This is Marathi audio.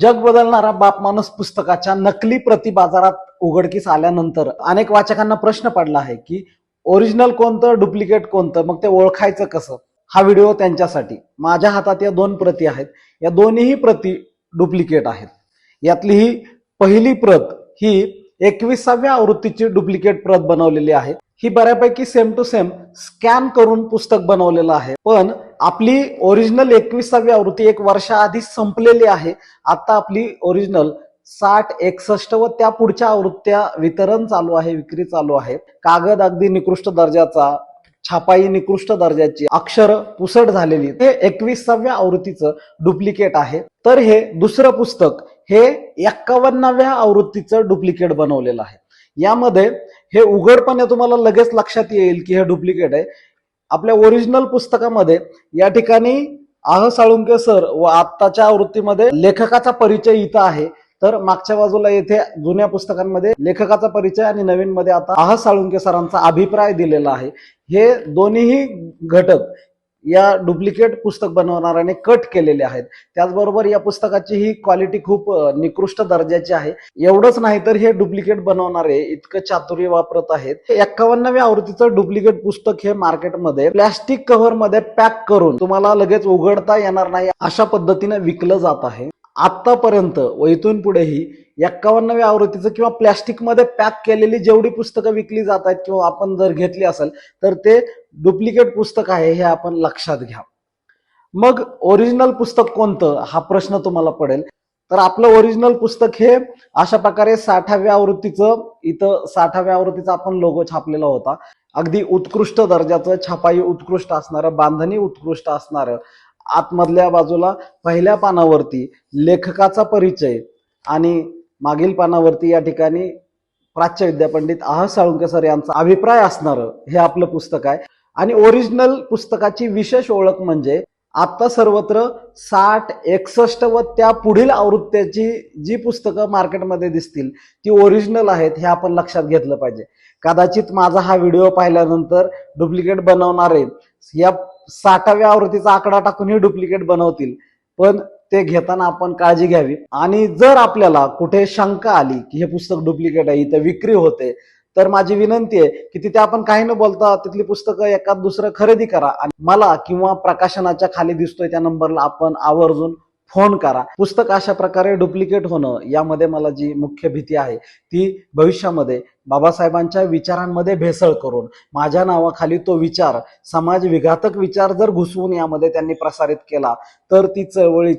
जग बदलणारा बाप माणूस पुस्तकाच्या नकली प्रति बाजारात उघडकीस आल्यानंतर अनेक वाचकांना प्रश्न पडला आहे की ओरिजिनल कोणतं डुप्लिकेट कोणतं मग ते ओळखायचं कसं? हा व्हिडिओ त्यांच्यासाठी. माझ्या हातात या दोन प्रती आहेत. या दोन्हीही प्रती डुप्लिकेट आहेत. यातली ही पहिली प्रत ही एकविसाव्या आवृत्तीची डुप्लिकेट प्रत बनवलेली आहे. ही बऱ्यापैकी सेम टू सेम स्कॅन करून पुस्तक बनवलेलं आहे. पण आपली ओरिजिनल एकविसावी आवृत्ती एक वर्षाआधी संपलेली आहे. आता आपली ओरिजिनल साठ एकसष्ट व त्या पुढच्या आवृत्त्या वितरण चालू आहे विक्री चालू आहे. कागद अगदी निकृष्ट दर्जाचा छापाई निकृष्ट दर्जाची अक्षर पुसट झालेली. हे एकविसाव्या आवृत्तीचं डुप्लिकेट आहे. तर हे दुसरं पुस्तक हे एक्कावन्नाव्या आवृत्तीचं डुप्लिकेट बनवलेलं आहे. यामध्ये हे उघडपणे तुम्हाला लगेच लक्षात येईल की हे डुप्लिकेट आहे. आपल्या ओरिजिनल पुस्तकामध्ये या ठिकाणी आह साळुंके सर व आत्ताच्या आवृत्तीमध्ये लेखकाचा परिचय इथं आहे. तर मागच्या बाजूला येथे जुन्या पुस्तकांमध्ये लेखकाचा परिचय आणि नवीन मध्ये आता आह साळुंके सरांचा अभिप्राय दिलेला आहे. हे दोन्हीही घटक या डुप्लिकेट पुस्तक बनवणाऱ्याने कट केलेले आहेत. त्याचबरोबर या पुस्तकाची ही क्वालिटी खूप निकृष्ट दर्जाची आहे. एवढंच नाही तर हे डुप्लिकेट बनवणारे इतकं चातुर्य वापरत आहेत. एक्कावन्नव्या आवृत्तीचं डुप्लिकेट पुस्तक हे मार्केटमध्ये प्लॅस्टिक कव्हरमध्ये पॅक करून तुम्हाला लगेच उघडता येणार नाही. अशा पद्धतीने विकलं जात आहे. आतापर्यंत व इथून पुढेही एक्कावन्नव्या आवृत्तीचं किंवा प्लॅस्टिकमध्ये पॅक केलेली जेवढी पुस्तकं विकली जात आहेत किंवा आपण जर घेतली असेल तर ते डुप्लिकेट पुस्तक आहे हे आपण लक्षात घ्या. मग ओरिजिनल पुस्तक कोणतं? हा प्रश्न तुम्हाला पडेल. तर आपलं ओरिजिनल पुस्तक हे अशा प्रकारे साठाव्या आवृत्तीचं इथं साठाव्या आवृत्तीचा आपण लोगो छापलेला होता. अगदी उत्कृष्ट दर्जाचं छापाई उत्कृष्ट असणारं बांधणी उत्कृष्ट असणारं आतमधल्या बाजूला पहिल्या पानावरती लेखकाचा परिचय आणि मागील पानावरती या ठिकाणी प्राच्य विद्यापंडित आह साळुंके सर यांचा अभिप्राय असणारं हे आपलं पुस्तक आहे. आणि ओरिजिनल पुस्तकाची विशेष ओळख म्हणजे आता सर्वत्र साठ एकसष्ट व त्या पुढील आवृत्त्याची जी पुस्तकं मार्केटमध्ये दिसतील ती ओरिजिनल आहेत हे आपण लक्षात घेतलं पाहिजे. कदाचित माझा हा व्हिडिओ पाहिल्यानंतर डुप्लिकेट बनवणारे या साठाव्या आवृत्तीचा आकडा टाकून हे डुप्लिकेट बनवतील. पण ते घेताना आपण काळजी घ्यावी. आणि जर आपल्याला कुठे शंका आली की हे पुस्तक डुप्लिकेट आहे इथे विक्री होते तर माझी विनंती आहे की तिथे आपण काही न बोलता तिथली पुस्तकं एखाद दुसरं खरेदी करा. आणि मला किंवा प्रकाशनाच्या खाली दिसतोय त्या नंबरला आपण आवर्जून फोन करा. पुस्तक अशा प्रकारे डुप्लिकेट होणं यामध्ये मला जी मुख्य भीती आहे ती भविष्यामध्ये बाबासाहेबांच्या विचारांमध्ये भेसळ करून माझ्या नावाखाली तो विचार समाज विघातक विचार जर घुसवून यामध्ये त्यांनी प्रसारित केला तर ती चळवळीची